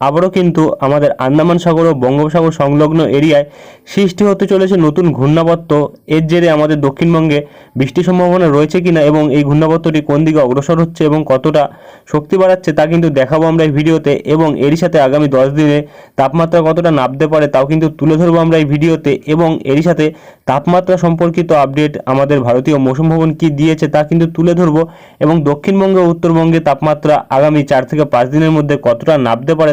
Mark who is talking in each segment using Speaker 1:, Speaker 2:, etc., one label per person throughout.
Speaker 1: আবারও কিন্তু আমাদের আন্দামান সাগর ও বঙ্গোপসাগর সংলগ্ন এরিয়ায় সৃষ্টি হতে চলেছে নতুন ঘূর্ণাবর্ত। এর জেরে আমাদের দক্ষিণবঙ্গে বৃষ্টির সম্ভাবনা রয়েছে কিনা এবং এই ঘূর্ণাবর্তটি কোন দিকে অগ্রসর হচ্ছে এবং কতটা শক্তি বাড়াচ্ছে তা কিন্তু দেখাবো আমরা এই ভিডিওতে এবং এরই সাথে আগামী দশ দিনে তাপমাত্রা কতটা নামতে পারে তাও কিন্তু তুলে ধরবো আমরা এই ভিডিওতে এবং এরই সাথে তাপমাত্রা সম্পর্কিত আপডেট আমাদের ভারতীয় মৌসুম ভবন কী দিয়েছে তা কিন্তু তুলে ধরবো এবং দক্ষিণবঙ্গে উত্তরবঙ্গে তাপমাত্রা আগামী চার থেকে পাঁচ দিনের মধ্যে কতটা নামতে পারে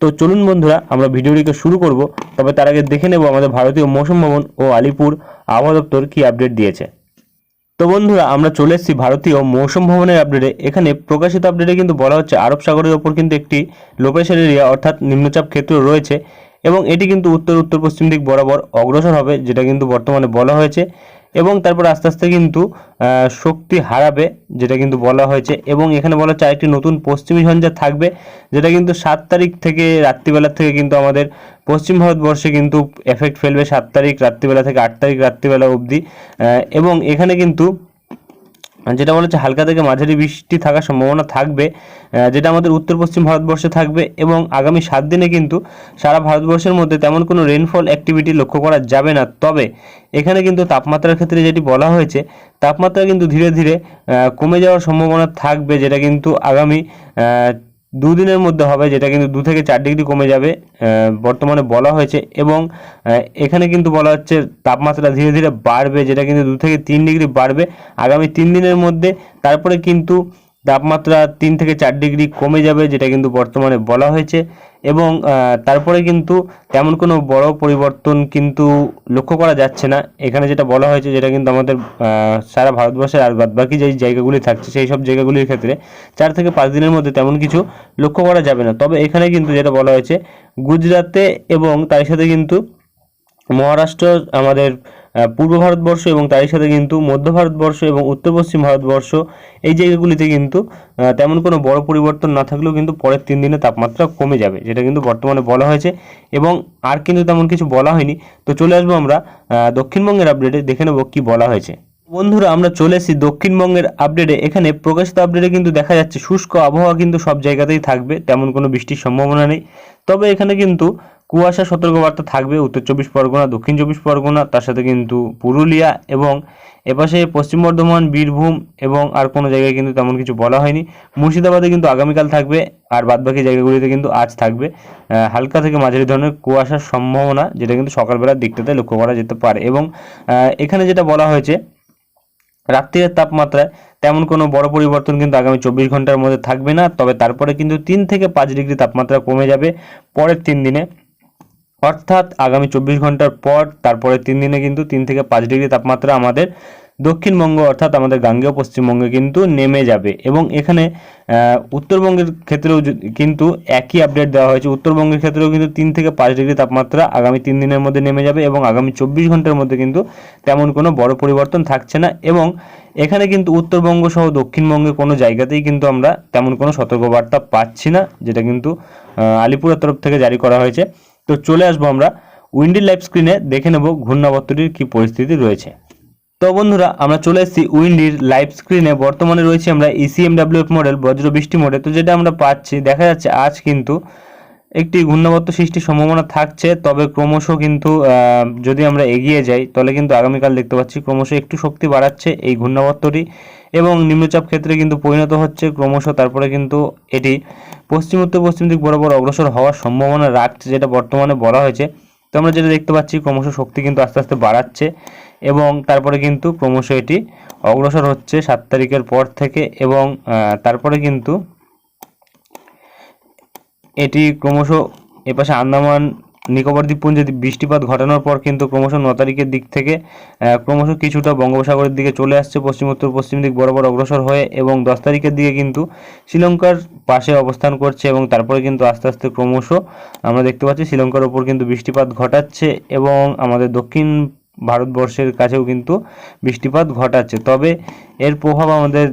Speaker 1: তো চলুন বন্ধুরা, আমরা ভিডিওটিকে শুরু করব। তবে তার আগে দেখে নেব আমাদের ভারতীয় মৌসুম ভবন ও আলিপুর আবহাওয়া দপ্তর কি আপডেট দিয়েছে। তো বন্ধুরা, আমরা চলে এসেছি ভারতীয় মৌসুম ভবনের আপডেটে এখানে প্রকাশিত আপডেটে কিন্তু বলা হচ্ছে, আরব সাগরের ওপর কিন্তু একটি লো এরিয়া অর্থাৎ নিম্নচাপ ক্ষেত্র রয়েছে এবং এটি কিন্তু উত্তর উত্তর পশ্চিম দিক বরাবর অগ্রসর হবে, যেটা কিন্তু বর্তমানে বলা হয়েছে। এবং তারপর আস্তে আস্তে কিন্তু শক্তি হারাবে, যেটা কিন্তু বলা হয়েছে। এবং এখানে বলা হচ্ছে আরেকটি নতুন পশ্চিমী ঝঞ্ঝা থাকবে, যেটা কিন্তু সাত তারিখ থেকে রাত্রিবেলার থেকে কিন্তু আমাদের পশ্চিম ভারতবর্ষে কিন্তু এফেক্ট ফেলবে সাত তারিখ রাত্রিবেলা থেকে আট তারিখ রাত্রিবেলা অবধি। এবং এখানে কিন্তু যেটা বলা হচ্ছে হালকা থেকে মাঝারি বৃষ্টি থাকার সম্ভাবনা থাকবে যেটা আমাদের উত্তর পশ্চিম ভারতবর্ষে থাকবে এবং আগামী সাত দিনে কিন্তু সারা ভারতবর্ষের মধ্যে তেমন কোনো রেনফল অ্যাক্টিভিটি লক্ষ্য করা যাবে না। তবে এখানে কিন্তু তাপমাত্রার ক্ষেত্রে যেটি বলা হয়েছে, তাপমাত্রা কিন্তু ধীরে ধীরে কমে যাওয়ার সম্ভাবনা থাকবে, যেটা কিন্তু আগামী দুদিনের মধ্যে হবে, যেটা কিন্তু দু থেকে চার ডিগ্রি কমে যাবে বর্তমানে বলা হয়েছে। এবং এখানে কিন্তু বলা হচ্ছে তাপমাত্রা ধীরে ধীরে বাড়বে, যেটা কিন্তু দু থেকে তিন ডিগ্রি বাড়বে। আগামী তিন দিনের মধ্যে, তারপরে কিন্তু তাপমাত্রা তিন থেকে চার ডিগ্রি কমে যাবে, যেটা কিন্তু বর্তমানে বলা হয়েছে। এবং তারপরে কিন্তু তেমন কোনো বড় পরিবর্তন কিন্তু লক্ষ্য করা যাচ্ছে না। এখানে যেটা বলা হয়েছে, যেটা কিন্তু আমাদের সারা ভারতবর্ষের আর বাদবাকি যে জায়গাগুলি থাকছে, সেই সব জায়গাগুলির ক্ষেত্রে চার থেকে পাঁচ দিনের মধ্যে তেমন কিছু লক্ষ্য করা যাবে না। তবে এখানে কিন্তু যেটা বলা হয়েছে গুজরাতে এবং তার সাথে কিন্তু মহারাষ্ট্র আমাদের পূর্ব ভারতবর্ষ এবং তারই সাথে কিন্তু মধ্য ভারতবর্ষ এবং উত্তর পশ্চিম ভারতবর্ষ, এই জায়গাগুলিতে কিন্তু তেমন কোনো বড় পরিবর্তন না থাকলেও কিন্তু পরের তিন দিনে তাপমাত্রা কমে যাবে, যেটা কিন্তু বর্তমানে বলা হয়েছে এবং আর কিন্তু তেমন কিছু বলা হয়নি। তো চলে আসব আমরা দক্ষিণবঙ্গের আপডেটে দেখে নেব কি বলা হয়েছে। বন্ধুরা, আমরা চলে এসেছি দক্ষিণবঙ্গের আপডেটে এখানে প্রকাশিত আপডেটে কিন্তু দেখা যাচ্ছে শুষ্ক আবহাওয়া কিন্তু সব জায়গাতেই থাকবে, তেমন কোনো বৃষ্টির সম্ভাবনা নেই। তবে এখানে কিন্তু কুয়াশা সতর্কবার্তা থাকবে উত্তর চব্বিশ পরগনা, দক্ষিণ চব্বিশ পরগনা, তার সাথে কিন্তু পুরুলিয়া এবং এপাশে পশ্চিম বর্ধমান, বীরভূম এবং আর কোনো জায়গায় কিন্তু তেমন কিছু বলা হয়নি। মুর্শিদাবাদে কিন্তু আগামীকাল থাকবে আর বাদবাকি জায়গাগুলিতে কিন্তু আজ থাকবে। হালকা থেকে মাঝারি ধরনের কুয়াশার সম্ভাবনা, যেটা কিন্তু সকালবেলার দিকটাতে লক্ষ্য করা যেতে পারে এবং এখানে যেটা বলা হয়েছে, রাত্রির তাপমাত্রায় তেমন কোনো বড় পরিবর্তন কিন্তু আগামী চব্বিশ ঘণ্টার মধ্যে থাকবে না, তবে তারপরে কিন্তু তিন থেকে পাঁচ ডিগ্রি তাপমাত্রা কমে যাবে পরের তিন দিনে। অর্থাৎ আগামী চব্বিশ ঘণ্টার পর তারপরে তিন দিনে কিন্তু তিন থেকে পাঁচ ডিগ্রি তাপমাত্রা আমাদের দক্ষিণবঙ্গ অর্থাৎ আমাদের গাঙ্গেয় পশ্চিমবঙ্গে কিন্তু নেমে যাবে। এবং এখানে উত্তরবঙ্গের ক্ষেত্রেও কিন্তু একই আপডেট দেওয়া হয়েছে। উত্তরবঙ্গের ক্ষেত্রেও কিন্তু তিন থেকে পাঁচ ডিগ্রি তাপমাত্রা আগামী তিন দিনের মধ্যে নেমে যাবে এবং আগামী চব্বিশ ঘণ্টার মধ্যে কিন্তু তেমন কোনো বড় পরিবর্তন থাকছে না। এবং এখানে কিন্তু উত্তরবঙ্গ সহ দক্ষিণবঙ্গে কোনো জায়গাতেই কিন্তু আমরা তেমন কোনো সতর্কবার্তা পাচ্ছি না, যেটা কিন্তু আলিপুরের তরফ থেকে জারি করা হয়েছে। তো চলে আসব আমরা উইন্ডি লাইভ স্ক্রিনে, দেখে নেব ঘূর্ণাবর্তটির কি পরিস্থিতি রয়েছে। তো বন্ধুরা, আমরা চলে এসেছি উইন্ডির লাইভ স্ক্রিনে, বর্তমানে রয়েছে আমরা E ইসিএমডাব্লিউএফ মডেল বজ্র বৃষ্টি মডেল তো যেটা আমরা পাচ্ছি, দেখা যাচ্ছে আজ কিন্তু একটি ঘূর্ণাবর্ত সৃষ্টির সম্ভাবনা থাকছে, তবে ক্রমশ কিন্তু যদি আমরা এগিয়ে যাই, তাহলে কিন্তু আগামীকাল দেখতে পাচ্ছি ক্রমশ একটু শক্তি বাড়াচ্ছে এই ঘূর্ণাবর্তটি এবং নিম্নচাপ ক্ষেত্রে কিন্তু পরিণত হচ্ছে। ক্রমশ তারপরে কিন্তু এটি পশ্চিম উত্তর, পশ্চিম দিক বরাবর অগ্রসর হওয়ার সম্ভাবনা রাখছে, যেটা বর্তমানে বলা হয়েছে। তো আমরা যেটা দেখতে পাচ্ছি, ক্রমশ শক্তি কিন্তু আস্তে আস্তে বাড়াচ্ছে এবং তারপরে কিন্তু ক্রমশ এটি অগ্রসর হচ্ছে সাত তারিখের পর থেকে এবং তারপরে কিন্তু এটি ক্রমশ এপাশে আন্দামান, নিকোবর দ্বীপপুঞ্জে বৃষ্টিপাত ঘটানোর পর কিন্তু ক্রমশ ন তারিখের দিক থেকে ক্রমশ কিছুটা বঙ্গোপসাগরের দিকে চলে আসছে পশ্চিম উত্তর, পশ্চিম দিক বরাবর অগ্রসর হয়ে এবং দশ তারিখের দিকে কিন্তু শ্রীলঙ্কার পাশে অবস্থান করছে এবং তারপরে কিন্তু আস্তে আস্তে ক্রমশ আমরা দেখতে পাচ্ছি শ্রীলঙ্কার ওপর কিন্তু বৃষ্টিপাত ঘটাচ্ছে এবং আমাদের দক্ষিণ ভারতবর্ষের কাছেও কিন্তু বৃষ্টিপাত ঘটাচ্ছে। তবে এর প্রভাব আমাদের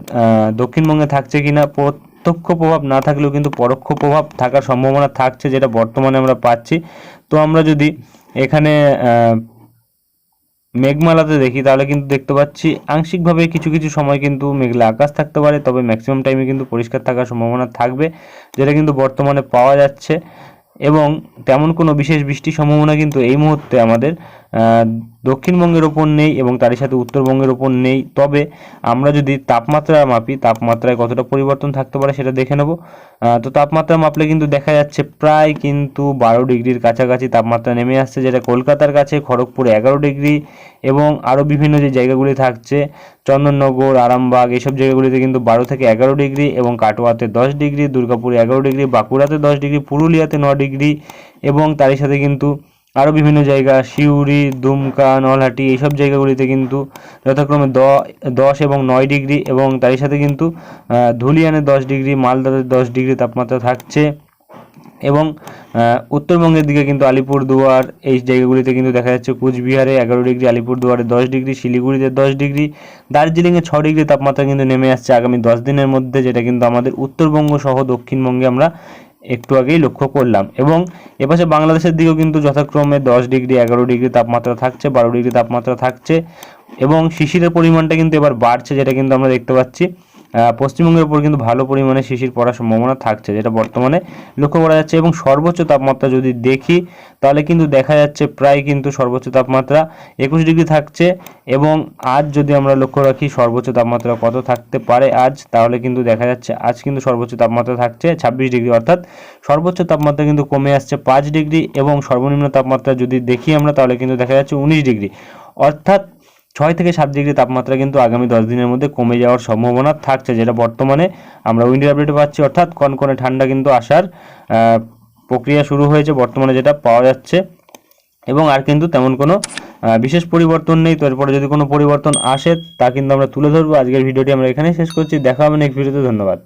Speaker 1: দক্ষিণবঙ্গে থাকছে কিনা প্রত্যক্ষ প্রভাব না থাকলেও কিন্তু পরোক্ষ প্রভাব থাকার সম্ভাবনা থাকছে যেটা বর্তমানে আমরা পাচ্ছি। তো আমরা যদি এখানে মেঘমালাতে দেখি, তাহলে কিন্তু দেখতে পাচ্ছি আংশিকভাবে কিছু কিছু সময় কিন্তু মেঘলা আকাশ থাকতে পারে, তবে ম্যাক্সিমাম টাইমে কিন্তু পরিষ্কার থাকার সম্ভাবনা থাকবে, যেটা কিন্তু বর্তমানে পাওয়া যাচ্ছে। এবং তেমন কোনো বিশেষ বৃষ্টির সম্ভাবনা কিন্তু এই মুহূর্তে আমাদের দক্ষিণবঙ্গের ওপর নেই এবং তারই সাথে উত্তরবঙ্গের ওপর নেই। তবে আমরা যদি তাপমাত্রা মাপি, তাপমাত্রায় কতটা পরিবর্তন থাকতে পারে সেটা দেখে নেব। তো তাপমাত্রা মাপলে কিন্তু দেখা যাচ্ছে প্রায় কিন্তু বারো ডিগ্রির কাছাকাছি তাপমাত্রা নেমে আসছে, যেটা কলকাতার কাছে, খড়গপুরে এগারো ডিগ্রি এবং আরও বিভিন্ন যে জায়গাগুলি থাকছে, চন্দননগর, আরামবাগ এইসব জায়গাগুলিতে কিন্তু বারো থেকে এগারো ডিগ্রি এবং কাটোয়াতে দশ ডিগ্রি, দুর্গাপুরে এগারো ডিগ্রি, বাঁকুড়াতে দশ ডিগ্রি, পুরুলিয়াতে ন ডিগ্রি এবং তারই সাথে কিন্তু আরও বিভিন্ন জায়গা, সিউড়ি, দুমকা, নলহাটি, এইসব জায়গাগুলিতে কিন্তু যথাক্রমে দশ এবং নয় ডিগ্রি এবং তারই সাথে কিন্তু ধুলিয়ানে দশ ডিগ্রি, মালদাতে দশ ডিগ্রি তাপমাত্রা থাকছে এবং উত্তরবঙ্গের দিকে কিন্তু আলিপুরদুয়ার, এই জায়গাগুলিতে কিন্তু দেখা যাচ্ছে কুচবিহারে এগারো ডিগ্রি, আলিপুরদুয়ারে দশ ডিগ্রি, শিলিগুড়িতে দশ ডিগ্রি, দার্জিলিংয়ে ছ ডিগ্রি তাপমাত্রা কিন্তু নেমে আসছে আগামী দশ দিনের মধ্যে, যেটা কিন্তু আমাদের উত্তরবঙ্গ সহ দক্ষিণবঙ্গে আমরা একটু আগেই লক্ষ্য করলাম। এবং এপাশে বাংলাদেশের দিকেও কিন্তু যথাক্রমে দশ ডিগ্রি, এগারো ডিগ্রি তাপমাত্রা থাকছে, বারো ডিগ্রি তাপমাত্রা থাকছে এবং শিশিরের পরিমাণটা কিন্তু এবার বাড়ছে, যেটা কিন্তু আমরা দেখতে পাচ্ছি। পশ্চিমবঙ্গের উপর কিন্তু ভালো পরিমাণে শিশির পড়ার সম্ভাবনা থাকছে, যেটা বর্তমানে লক্ষ্য করা যাচ্ছে। এবং সর্বোচ্চ তাপমাত্রা যদি দেখি, তাহলে কিন্তু দেখা যাচ্ছে প্রায় কিন্তু সর্বোচ্চ তাপমাত্রা একুশ ডিগ্রি থাকছে। এবং আজ যদি আমরা লক্ষ্য রাখি, সর্বোচ্চ তাপমাত্রা কত থাকতে পারে আজ, তাহলে কিন্তু দেখা যাচ্ছে আজ কিন্তু সর্বোচ্চ তাপমাত্রা থাকছে ছাব্বিশ ডিগ্রি। অর্থাৎ সর্বোচ্চ তাপমাত্রা কিন্তু কমে আসছে পাঁচ ডিগ্রি এবং সর্বনিম্ন তাপমাত্রা যদি দেখি আমরা, তাহলে কিন্তু দেখা যাচ্ছে উনিশ ডিগ্রি। অর্থাৎ ছয় থেকে সাত ডিগ্রি তাপমাত্রা কিন্তু আগামী দশ দিনের মধ্যে কমে যাওয়ার সম্ভাবনা থাকছে, যেটা বর্তমানে আমরা উইন্ডার আপডেটে পাচ্ছি। অর্থাৎ কনকনে ঠান্ডা কিন্তু আসার প্রক্রিয়া শুরু হয়েছে, বর্তমানে যেটা পাওয়া যাচ্ছে। এবং আর কিন্তু তেমন কোনো বিশেষ পরিবর্তন নেই। তো এরপরে যদি কোনো পরিবর্তন আসে, তা কিন্তু আমরা তুলে ধরবো। আজকের ভিডিওটি আমরা এখানেই শেষ করছি। দেখা হবে নেক্সট ভিডিওতে ধন্যবাদ।